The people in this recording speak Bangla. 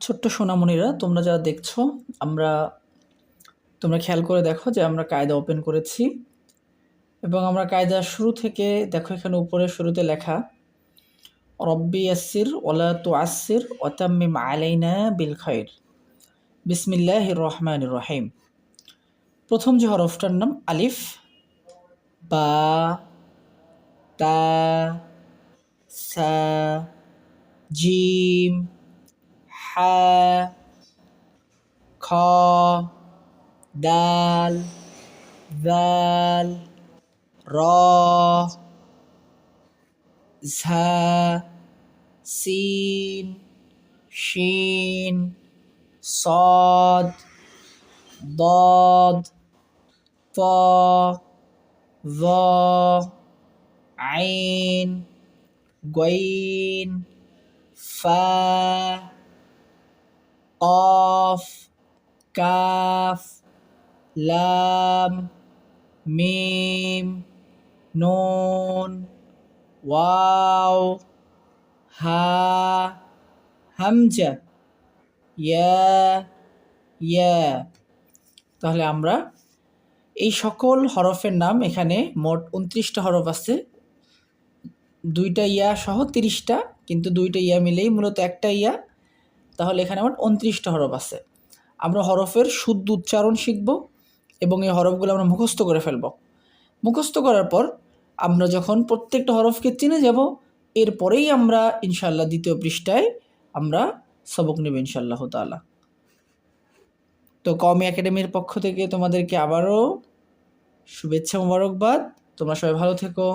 ছোট্ট সোনামণিরা, তোমরা যারা দেখছ, আমরা, তোমরা খেয়াল করে দেখো যে আমরা কায়দা ওপেন করেছি। এবং আমরা কায়দা শুরু থেকে, দেখো এখানে উপরে শুরুতে লেখা, রব্বি ইয়াসির ওলা তু আসির ওতাম্মিম আলাইনা বিল খৈর বিসমিল্লাহ রহমান রহিম। প্রথম যে হরফটার নাম আলিফ, বা, তা, সা, জিম ح ك دال ذال را ز سين شين صاد ضاد طا ظا عين قين فا কফ কাফ, লাম, মিম, নুন, ওয়াও, হা, হামজা, ইয়া ইয়া। তাহলে আমরা এই সকল হরফের নাম এখানে মোট উনত্রিশটা হরফ আছে। দুইটা ইয়া সহ তিরিশটা, কিন্তু দুইটা ইয়া মিলেই মূলত একটা ইয়া। তাহলে এখানে আমার উনত্রিশটা হরফ আছে। আমরা হরফের শুদ্ধ উচ্চারণ শিখব এবং এই হরফগুলো আমরা মুখস্থ করে ফেলব। মুখস্থ করার পর আমরা যখন প্রত্যেকটা হরফকে চিনে যাব, এরপরেই আমরা ইনশাল্লাহ দ্বিতীয় পৃষ্ঠায় আমরা সবক নেব ইনশাল্লাহ তালা তো কমি একাডেমির পক্ষ থেকে তোমাদেরকে আবারও শুভেচ্ছা মোবারকবাদ। তোমরা সবাই ভালো থেকো।